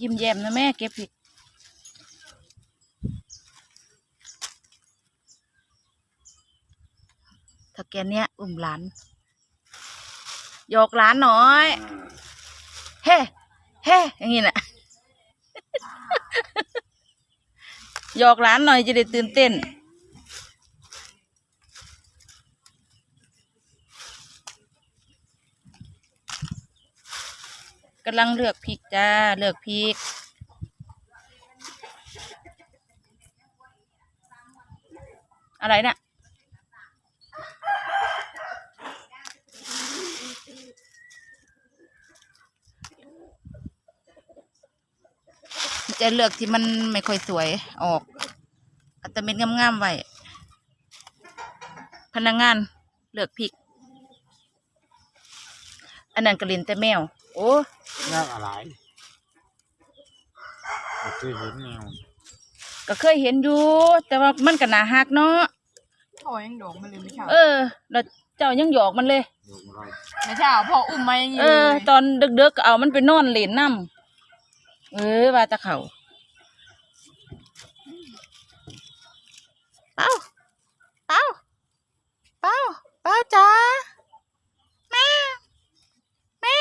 ยิ้มแย้มนะแม่เก็บผิดถ้าแกเนี้ยอุ้มหลานหยอกหลานหน่อย เฮ้เฮ้อย่างงี้น่ะหยอกหลานหน่อยจะได้ตื่นเต้นำลังเลือกพริกจ้า เลือกพริก อะไรนะ่ะจะเลือกที่มันไม่ค่อยสวยออกอาจจะเป็นงามๆไว้พนักงานเลือกพริก อันนั้นกระลินแต่แมว โอ้แล้วอะไรไม่เคยเห็นแนวก็เคยเห็นอยู่ แต่ว่ามันก็น่าฮักเนาะพ่อยังดอกมันเลยไม่ใช่เออแล้วเจ้ายังหยอกมันเลยดูอะไรไม่ใช่พ่ออุ้มมายังอยู่เออ ตอนดึกๆก็เอามันไปนอนเล่นน้ำเออว่าแตะเขาเป้าเป้าเป้าเป้าจ้าแม่แม่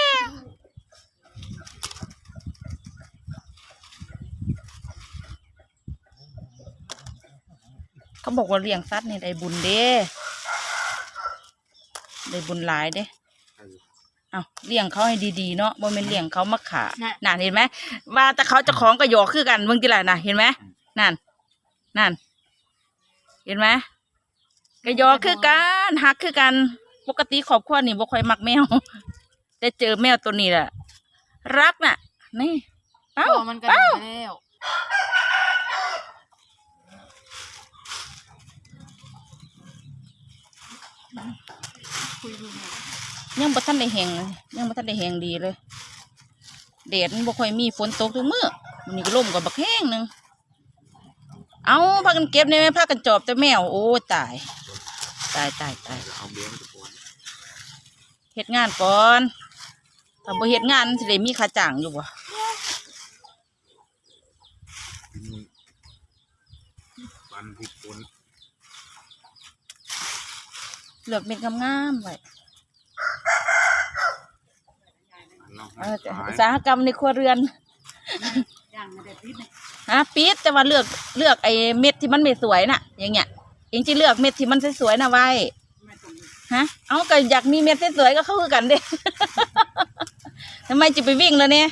เขาบอกว่าเลี้ยงสัตว์นี่ได้บุญเด้ได้บุญหลายเด้เอาเลี้ยงเขาให้ดีๆเนาะบ่แม่นเลี้ยงเขามาขานั่นเห็นไหมว่าแต่เขาเจะของก็หยอกคือกันเบิ่งจิล่ะน่ะเห็นไหมนั่น นั่น เห็นไหมก็หยอกคือกันหักคือกันปกติครอบครัวนี่บ่ค่อยมักแมวแต่เจอแมวตัวนี้แหละรักน่ะ นี่พ่เอ้าอมันกระโดเอ้า ดไปแล้ว คุยดูยังบ่ทันได้แหงเลยยังบ่ทันได้แหงดีเลยแดดมันบ่ค่อยมีฝนตกทุกมื้อมันนี้ก็ลมก็บักแห้งหนึงเอาพากันเก็บในแม่พากันจอบแต่แมวโอ้ตาย ตายตายตายเฮ็ดงานก่อนถ้าบ่เฮ็ดงานสิได้มีค่าจ้างอยู่บ่นี่ปันพริกป่น เลือกเม็ดงามๆไว้เราเออแต่ขายอุตสาหกรรมในครัวเรือนย่างมาแต่พิษเนี่ยฮะปิดแต่ว่าเลือกเลือกไอ้เม็ดที่มันไม่สวยน่ะ อย่างเงี้ยเองจะเลือกเม็ดที่มันสวยๆน่ะไว้ไม่ตรงนี้ฮะ เอาก็อยากมีเม็ดสวยๆก็เข้าคือกันเด้ ทำไมจะไปวิ่งแล้วเนี่ย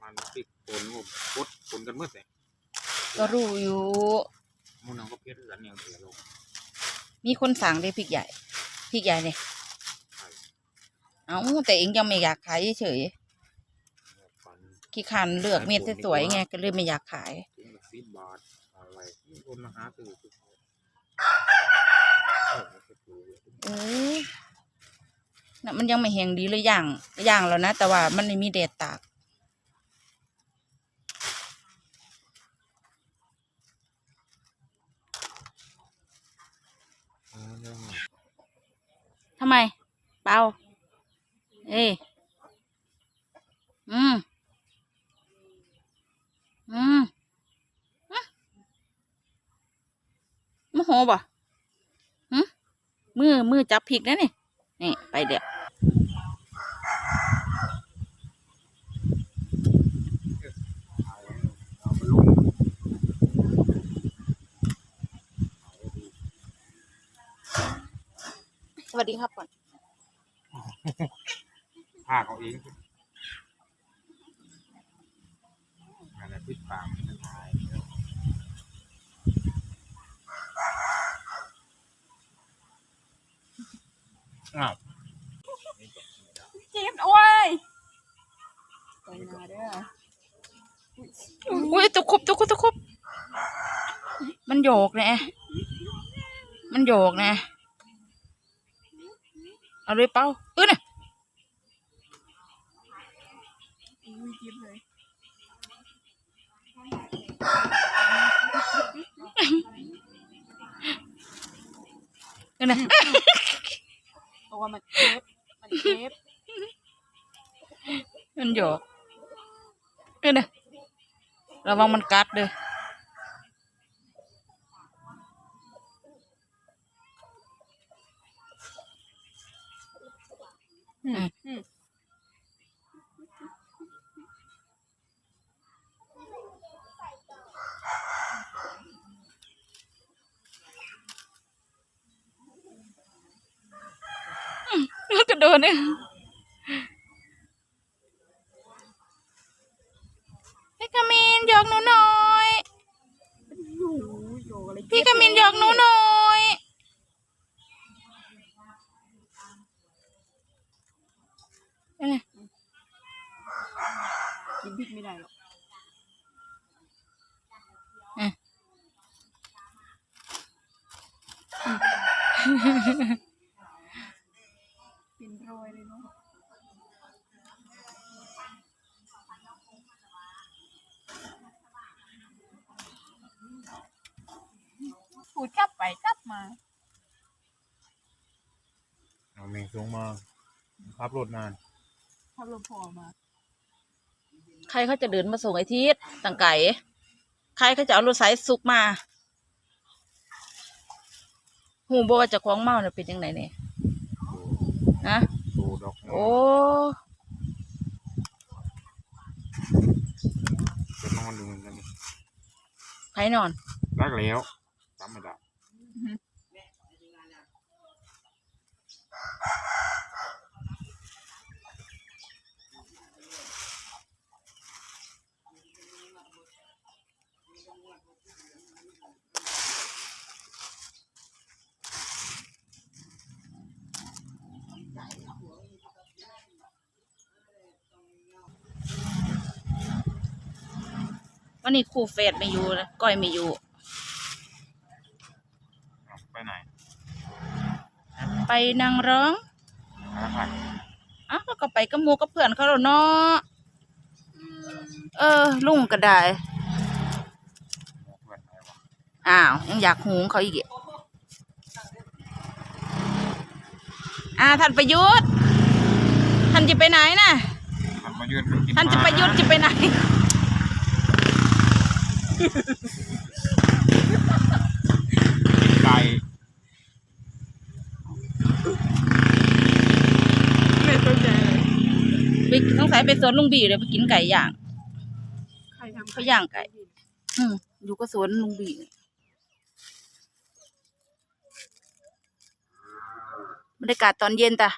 ปันพริกป่นผมปดป่นกันเมื่อไหร่ ก็รู้อยู่ มูนังก็เพี้ยนกันอย่างเดียวลงมีคนสั่งเลยพริกใหญ่พริกใหญ่เนี่ยเอาแต่เองยังไม่อยากขายเฉยปันๆขี้คันเลือกเม็ดสวยๆไงก็เลยไม่อยากขาย ถึงสิบบาทอะไรนี่คนมาหาซื้อทุกคนเออมันก็ถูกเออน่ะมันยังไม่แห้งดีเลยย่างย่างแล้วนะ แต่ว่ามันไม่มีแดดตาก เออเรื่องนี้ ทำไม เปล่า เอ้ยอืม อืมอะโมโหบ่หึ มือมือจับผิกนะนี่ นี่ ไปเดี๋ยวเอาไปลงสวัสดีครับก่อนผ้าเขาเองอะไรพริกปาม อ้าวจีบโอ้ยไปนาเด้ออุ้ยตะคุบตะคุบตะคุบมันโยกนะมันโยกนะเอาเลยเป้าเออเนี่ยอุ้ยจีเลยเออเนี่ย ราะว่ามันเจ็บมันเจ็บมันหยอกนั่นน่ะระวังมันกัดเด้ออืม อืมกระโดดเนี่ยพี่กามินยกหนูหน่อยอยู่อะไร พี่กามินหยอกหนูหน่อยนั่นน่ะ กินพริกไม่ได้หรอก อะ เป็นรอยเลยเนาะผู ดกลับไปกลับมาเอาแมงสงมาขับรถนานถ้ารถพอมาใครเขาจะเดินมาส่งไอ้ทิศต่างไก่ ใครเขาจะเอารถไซสุกมา หูบอกว่าเจะคล้าของเมาเนี่ยเป็นยังไงเนี่ยนะดูดอกโอ้จะนอนดูมันกันนี่ไผนอนรักแล้วจำไม่ได้วันนี้ครูเฟสไม่อยู่นะก้อยไม่อยู่ เอาไปไหน ไปนางร้องหาผักอ้าวแล้วก็ไปกับหมูกับเพื่อนเขาแล้วเนาะเออ ลุงก็ได้เพื่อนไหนวะอ้าวยังอยากหุงเขาอีกอะอ่าท่านประยุทธ์ท่านจะไปไหนน่ะมันมายืนกิท่านจะประยุทธ์จะไปไหนไก่ ไม่เข้าใจเลย ไปต้องสายไปสวนลุงบีเลยไปกินไก่ย่าง ใครทำเขาย่างไก่ อืมอยู่ก็สวนลุงบีนี่บรรยากาศตอนเย็นตะ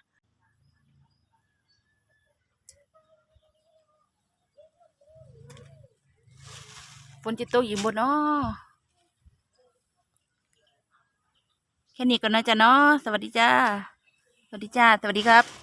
ฝนจะตกอยู่บนเนาะแค่นี้ก่อนนะจ๊ะเนาะสวัสดีจ้า สวัสดีจ้า สวัสดีครับ